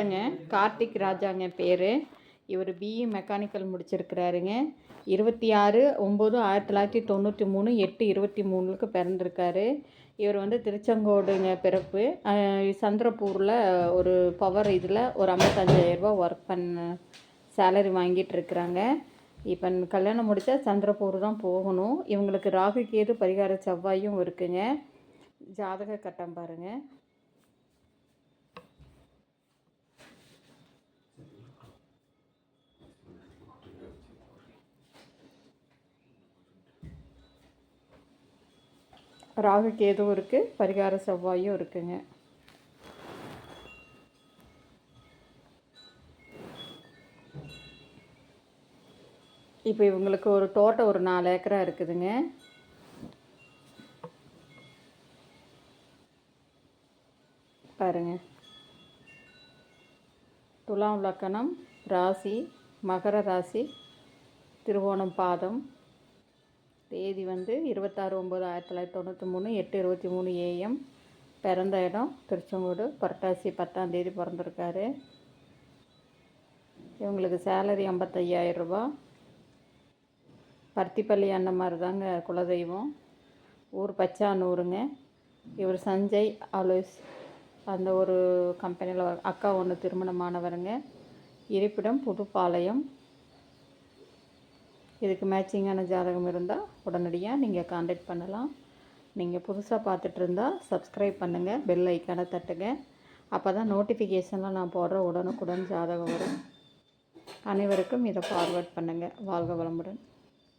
ங்க கார்த்திக் ராஜாங்க பேர். இவர் பிஇ மெக்கானிக்கல் முடிச்சிருக்கிறாருங்க. இருபத்தி ஆறு ஒம்பது ஆயிரத்தி தொள்ளாயிரத்தி தொண்ணூற்றி மூணு எட்டு இருபத்தி மூணுக்கு பிறந்திருக்காரு. இவர் வந்து திருச்செங்கோடுங்க பிறப்பு. சந்திரப்பூரில் ஒரு பவர் இதில் ஒரு ஐம்பத்தஞ்சாயிரரூபா ஒர்க் பண்ண சேலரி வாங்கிட்டு இருக்கிறாங்க. இப்போ கல்யாணம் முடித்தா சந்திரப்பூர் தான் போகணும். இவங்களுக்கு ராகு கேது பரிகார செவ்வாயும் இருக்குங்க. ஜாதக கட்டம் பாருங்கள் ராகு கேதுவும் இருக்குது பரிகார செவ்வாயும் இருக்குங்க. இப்போ இவங்களுக்கு ஒரு தோட்டம் ஒரு நாலு ஏக்கரா இருக்குதுங்க. பாருங்க. துலாம் லக்கணம் ராசி மகர ராசி திருவோணம் பாதம் தேதி வந்து இருபத்தாறு ஒம்பது ஆயிரத்தி தொள்ளாயிரத்தி தொண்ணூற்றி மூணு எட்டு இருபத்தி மூணு ஏஎம் பிறந்த இடம் திருச்செங்கோடு. புரட்டாசி பத்தாம் தேதி பிறந்திருக்காரு. இவங்களுக்கு சேலரி ஐம்பத்தையாயிரம் ரூபா. பருத்திப்பள்ளி அந்த மாதிரி தாங்க குலதெய்வம். ஊர் பச்சானூருங்க. இவர் சஞ்சய் அலோஸ் அந்த ஒரு கம்பெனியில் அக்கா ஒன்று திருமணமானவருங்க. இருப்பிடம் புதுப்பாளையம். இதுக்கு மேட்சிங்கான ஜாதகம் இருந்தால் உடனடியாக நீங்கள் காண்டாக்ட் பண்ணலாம். நீங்கள் புதுசாக பார்த்துட்டு இருந்தால் சப்ஸ்கிரைப் பண்ணுங்கள் பெல் ஐக்கானை தட்டுங்க. அப்போ தான் நோட்டிஃபிகேஷனில் நான் போடுற உடனுக்குடன் ஜாதகம் வரும். அனைவருக்கும் இதை ஃபார்வர்ட் பண்ணுங்கள் வாழ்க வளமுடன்.